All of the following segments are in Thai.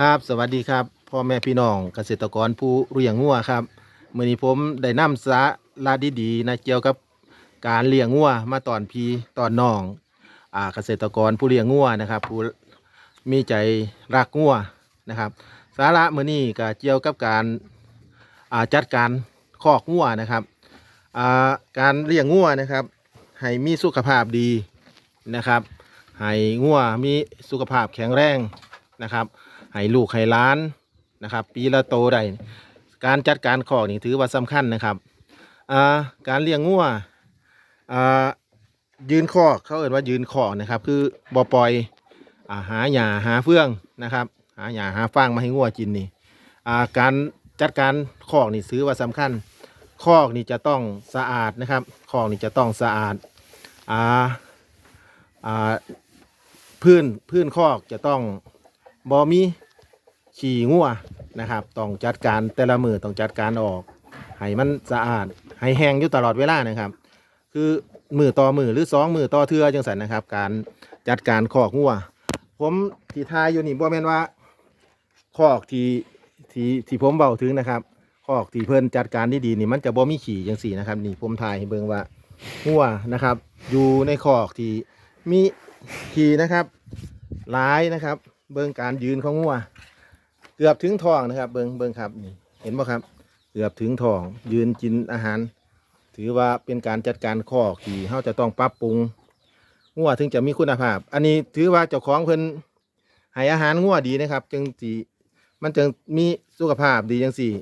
ครับ สวัสดีครับพ่อแม่พี่น้องเกษตรกรผู้เลี้ยงงัวครับมื้อนี้ผมได้นำสาระดีๆนะเกี่ยวกับการเลี้ยงงัวมาตอนพี่ตอนน้องอ่าเกษตรกรผู้เลี้ยงงัวนะครับผู้มีใจรักงัวนะครับ สาระมื้อนี้ก็เกี่ยวกับการอ่าจัดการคอกงัวนะครับอ่าการเลี้ยงงัวนะครับให้มีสุขภาพดีนะครับให้งัวมีสุขภาพแข็งแรงนะครับ ให้ลูกให้ล้านนะครับ ปีละโตได้การจัดการคอกนี่ถือว่าสำคัญนะครับการเลี้ยงงัวยืนคอกเขาเอ่นว่ายืนคอกนะครับ คือบ่อปล่อยอาหาหญ้าหาเฟื่องนะครับ หาหญ้าหาฟางมาให้งัวกินนี่การจัดการคอกนี่ถือว่าสำคัญคอกนี่จะต้องสะอาดนะครับคอกนี่จะต้องสะอาดอ่าอ่าพื้นพื้นคอกจะต้อง บอมีฉี่งัวนะครับ ต้องจัดการแต่ละมือต้องจัดการออกให้มันสะอาดให้แห้งอยู่ตลอดเวลานะครับ คือมือต่อมือหรือสองมือต่อเทือจังสันนะครับ การจัดการคอกงัวผมที่ทายอยู่นี่บ่แม่นว่าคอกที่ที่ที่ผมเบาถึงนะครับคอกที่เพิ่นจัดการที่ดีนี่มันจะบ่มีขี่จังสี่นะครับ นี่ผมทายให้เบิ่งว่างัวนะครับ อยู่ในคอกที่มีขี่นะครับหลายนะครับ เบิ่งการยืนของงัวเกือบถึงท้องนะครับ เบิ่งเบิ่งครับนี่เห็นบ่ครับ เกือบถึงท้อง ยืนกินอาหาร ถือว่าเป็นการจัดการคอกที่เฮาจะต้องปรับปรุงงัวถึงจะมีคุณภาพ อันนี้ถือว่าเจ้าของเพิ่นให้อาหารงัวดีนะครับ จึงสิมันจึงมีสุขภาพดีจังสี่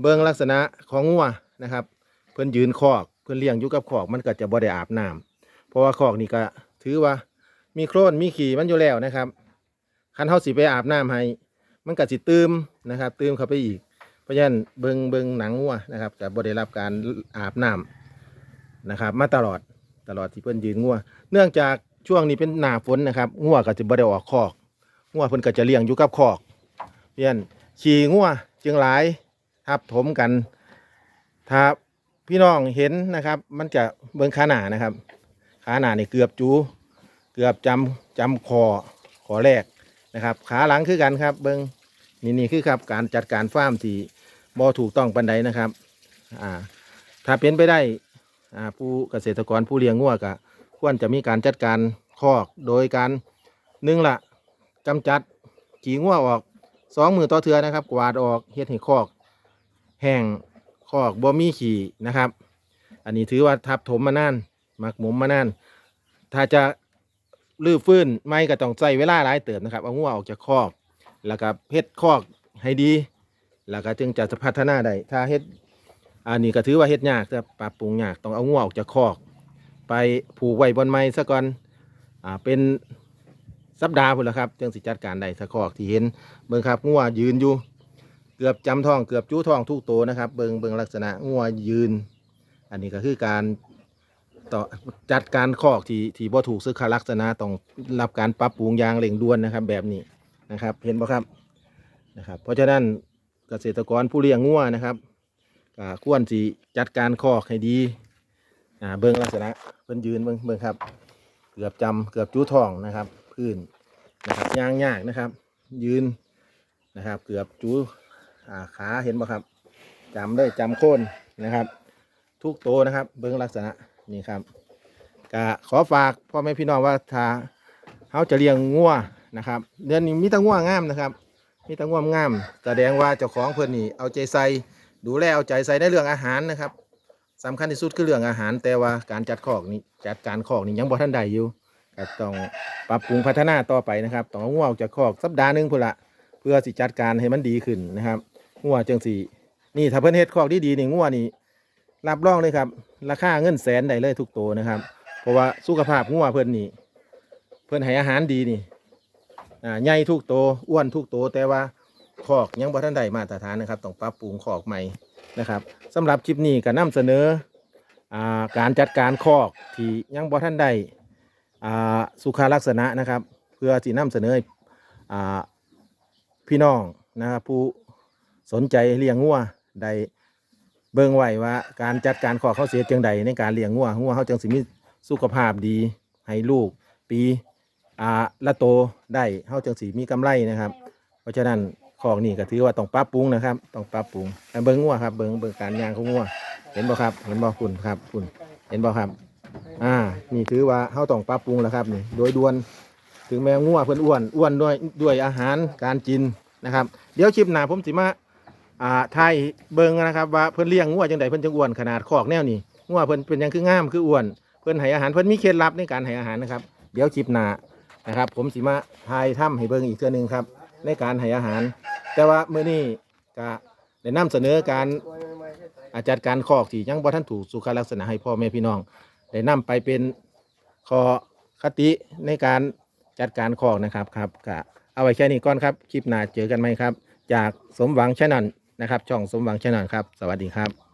เบิ่งลักษณะของงัวนะครับ เพิ่นยืนคอกเพิ่นเลี้ยงอยู่กับคอกมันก็จะบ่ได้อาบน้ำเพราะว่าคอกนี่ก็ถือว่ามีโครนมีขี้มันอยู่แล้วนะครับ คันเฮาสิไปอาบน้ำให้ มันก็สิตืมนะครับ ตืมเข้าไปอีก เพราะฉะนั้นเบิงเบิงหนังงัวนะครับจะบ่ได้รับการอาบน้ำนะครับ มาตลอดตลอดที่เพิ่นยืนงัว เนื่องจากช่วงนี้เป็นหน้าฝนนะครับงัวก็จะบ่ได้ออกคอกงัวเพิ่นก็จะเลี้ยงอยู่กับคอกเพราะฉะนั้นขี่งัวจึงหลายทับถมกันถ้าพี่น้องเห็นนะครับ มันจะเบิงขาหนานะครับ ขาหนานี่เกือบจู เกือบจำจำคอขอแรก นะครับ ขาหลังคือกันครับ เบิงนี่นี่คือครับการจัดการฟาร์มที่บ่ถูกต้องปันใดนะครับอ่าถ้าเป็นไปได้อ่าผู้เกษตรกรผู้เลี้ยงงัวก็ควรจะมีการจัดการคอกโดยการหนึ่งละกำจัดขี้งัวออกสองมือต่อเทือนะครับ กวาดออกเฮ็ดให้คอก แห้งคอกบ่มีขี้นะครับ อันนี้ถือว่าทับถมมานานหมักหมมมานาน ถ้าจะ ลื้อฟื้นไม่ก็ต้องใช้เวลาหลายเติบนะครับเอางัวออกจากคอกแล้วก็เฮ็ดคอกให้ดี แล้วก็จึงจะพัฒนาได้ถ้าเฮ็ดอันนี้ก็ถือว่าเฮ็ดยากจะปรับปรุงยากต้องเอางัวออกจากคอก ไปผูกไว้บนไม้ซะก่อนอ่าเป็นสัปดาห์พุ่นละครับจึงสิจัดการได้ถ้าคอกที่เห็นเบิ่งครับงัวยืนอยู่ เกือบจำท้องเกือบจู้ท้องทุกโตวนะครับ เบิ่งเบิ่งลักษณะงัวยืน อันนี้ก็คือการ ต่อจัดการคอกที่ที่บ่ถูกสุขลักษณะต้องรับการปรับปรุงอย่างเร่งด่วนนะครับ แบบนี้นะครับ เห็นบ่ครับนะครับ เพราะฉะนั้นเกษตรกรผู้เลี้ยงงัวนะครับก็ควรสิจัดการคอกให้ดีอ่าเบิ่งลักษณะเพิ่นยืนเบิ่งเบิ่งครับ เกือบจำเกือบจู้ท้องนะครับพื้นนะครับย่างยากนะครับ ยืนนะครับ เกือบจู้อ่าขาเห็นบ่ครับจำได้จำโค่นนะครับ ทุกโตนะครับ เบิ้งลักษณะ นี่ครับก็ขอฝากพ่อแม่พี่น้องว่าถ้าเขาจะเลี้ยงงัวนะครับเดือนนี้มีแตั้งงัวงามนะครับ มีแตั้งงัวงามแสดงว่าเจ้าของเพื่อนนี่เอาใจใส่ดูแลเอาใจใส่ในเรื่องอาหารนะครับสำคัญที่สุดคือเรื่องอาหาร แต่ว่าการจัดคอกนี่จัดการคอกนี่ยังบ่ทันได้อยู่ก็ต้องปรับปรุงพัฒนาต่อไปนะครับต้องงัวออกจากคอกสัปดาห์หนึ่งพุ่นละเพื่อสิจัดการให้มันดีขึ้นนะครับงัวจังสีนี่ถ้าเพิ่นเฮ็ดคอกดีๆนี่งัวนี่ รับรองเลยครับ ราคาเงินแสนได้เลยทุกตัวนะครับ เพราะว่าสุขภาพงัวเพิ่อนนี่เพิ่อนให้อาหารดีนี่อ่าใหญ่ทุกตัวอ้วนทุกตัวแต่ว่าคอกยังบ่ทันได้มาตรฐานนะครับต้องปรับปรุงคอกใหม่นะครับสำหรับคลิปนี้ก็นำเสนออ่าการจัดการคอกที่ยังบ่ทันได้อ่าสุขลักษณะนะครับ เพื่อที่นำเสนออ่าพี่น้องนะครับผู้สนใจเลี้ยงงัวได้ เบิ่งไว้ว่าการจัดการขอเขาเสียจังใดในการเลี้ยงงัวงัวเขาจังสิมีสุขภาพดี ให้ลูก ปีอ่าละโตได้เขาจังสิมีกำไรนะครับ เพราะฉะนั้นคอกนี่ก็ถือว่าต้องปรับปรุงนะครับต้องปรับปรุงเบิ้งงัวครับเบิ้งเบิ้งการยางของงัวเห็นบ่ครับ เห็นบ่คุณครับคุณเห็นบ่ครับ อ่า นี่ถือว่าเฮาต้องปรับปรุงแล้วครับนี่โดยด่วนถึงแม้งัวเพิ่นอ้วนอ้วนด้วยด้วยอาหารการกินนะครับ เดี๋ยวคลิปหนาผมสิมา อ่าไทยเบิ่งนะครับว่าเพิ่นเลี้ยงงัวจังไดเพิ่นจังอ้วนขนาดคอกแนวนี้งัวเพิ่นเป็นหยังคืองามคืออ้วนเพิ่นให้อาหารเพิ่นมีเคล็ดลับในการให้อาหารนะครับ เดี๋ยวคลิปหน้านะครับ ผมสิมาทายถ้ำให้เบิ่งอีกเทื่อหนึงครับ ในการให้อาหาร แต่ว่ามื้อนี้ก็ได้นำเสนอการอาจัดการคอกที่ยังบ่ทันถูกสุขลักษณะให้พ่อแม่พี่น้อง ได้นำไปเป็นคอคติในการจัดการคอกนะครับครับก็เอาไว้แค่นี้ก่อนครับคลิปหน้าเจอกันไหมครับ จากสมหวังชแนล นะครับ ช่องสมหวังชแนลครับ สวัสดีครับ